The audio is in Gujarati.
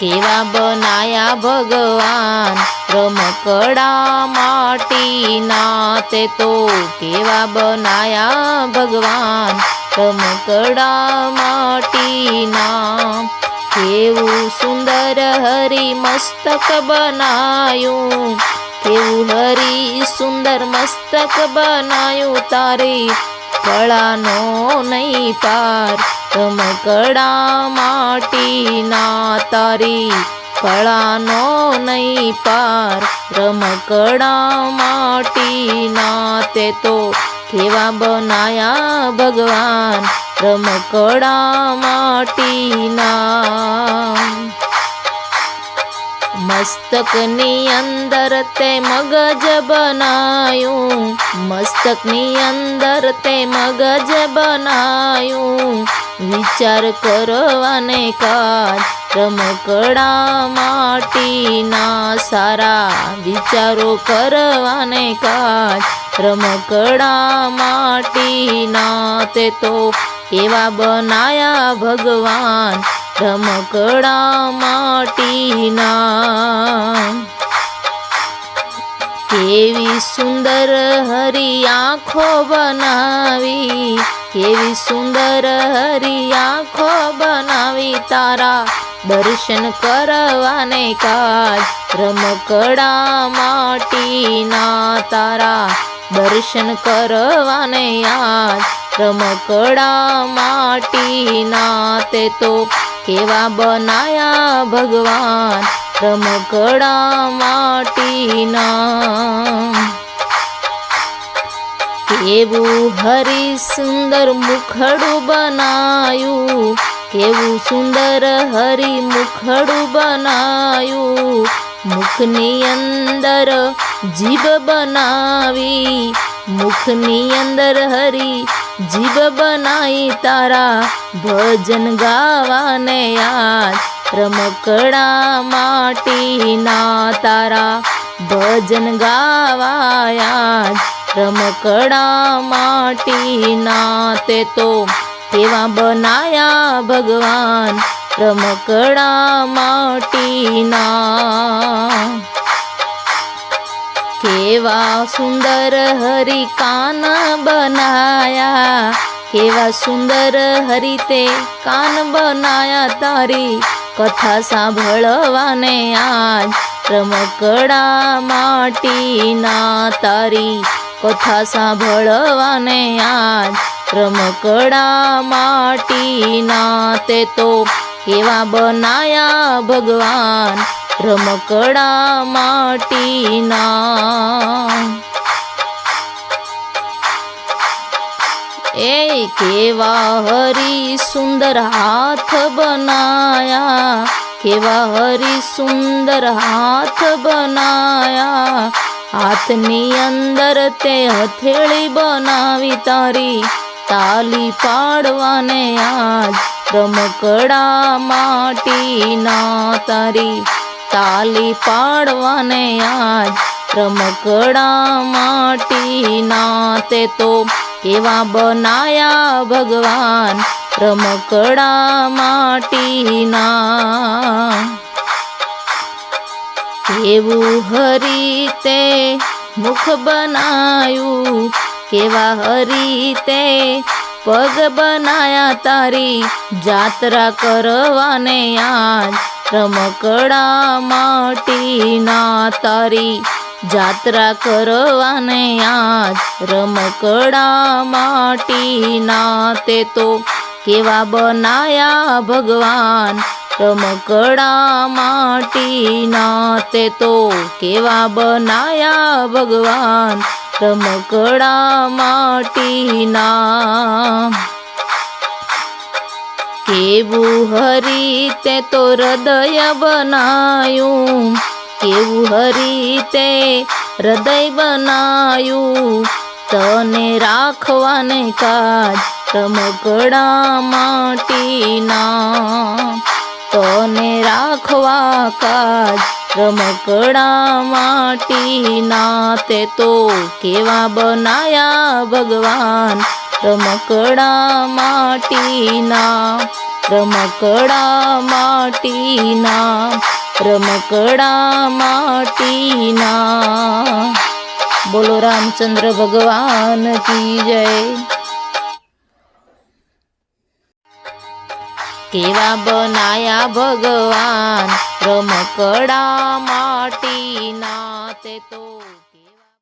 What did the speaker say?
કેવા બનાયા ભગવાન? રમકડા માટીના તે તો કેવા બનાયા ભગવાન? રમકડા માટીના કેવું સુંદર હરી મસ્તક બનાયું? કેવું હરી સુંદર મસ્તક બનાયું? તારી કળાનો નહીં પાર. રમકડા માટીના તારી કળાનો નહીં પાર. રમકડા માટીના તે તો કેવા બનાયા ભગવાન. રમકડા માટીના. મસ્તકની અંદર તે મગજ બનાયું. મસ્તકની અંદર તે મગજ બનાયું. વિચાર કરવાને કાજ રમકડા માટીના સારા. વિચારો કરવાને કાજ રમકડા માટીના. તે તો કેવા બનાયા ભગવાન. રમકડા માટીના કેવી સુંદર હરી આંખો બનાવી, કેવી સુંદર હરી આંખો બનાવી તારા દર્શન કરવાને કાજ રમકડા માટીના તારા દર્શન કરવાને યાદ રમકડા માટીના તે તો કેવા બનાયા ભગવાન? રમકડા માટીના. કેવું હરી સુંદર મુખડું બનાયું? કેવું સુંદર હરી મુખડું બનાયું? મુખની અંદર જીભ બનાવી મુખની અંદર હરી જીભ બનાવી તારા. ભજન ગાવાને યાદ રમકડા માટીના તારા. ભજન ગાવા યાદ રમકડા માટીના તે તો કેવા બનાયા ભગવાન રમકડા માટીના. કેવા સુંદર હરિકાન બનાયા? કેવા સુંદર હરિતે કાન બનાયા? તારી કથા સાંભળવાને આજ રમકડા માટીના તારી કથા સાંભળવાને આજ રમકડા માટીના તે તો કેવા બનાયા ભગવાન? રમકડા માટીના. એ કેવા હરી સુંદર હાથ બનાયા. કેવા હરી સુંદર હાથ બનાયા. હાથની અંદર તે હથેળી બનાવી તારી તાલી પાડવાને આજ રમકડા માટીના. તારી તાલી પાડવાને આજ રમકડા માટીના તે તો કેવા બનાયા ભગવાન રમકડા માટીના. કેવું હરી તે મુખ બનાયું, કેવા હરી તે પગ બનાયા તારી જાત્રા કરવાને આજ રમકડા માટીના તારી જાત્રા કરવાને આજ રમકડા માટીના તે તો કેવા બનાયા ભગવાન? રમકડા માટીના તે તો કેવા બનાયા ભગવાન? રમકડા માટીના કેવું હરી તે હૃદય બનાયું? કેવું હરી તે હૃદય બનાયું? તને રાખવાને કાજ રમકડા માટીના. તને રાખવા કાજ રમકડા માટીના. તે તો કેવા બનાયા ભગવાન? રમકડા માટીના રમકડા માટીના રમકડા માટીના. બોલો રામચંદ્ર ભગવાન કી જય. કેવા બનાયા ભગવાન, રમકડા માટીના તે તો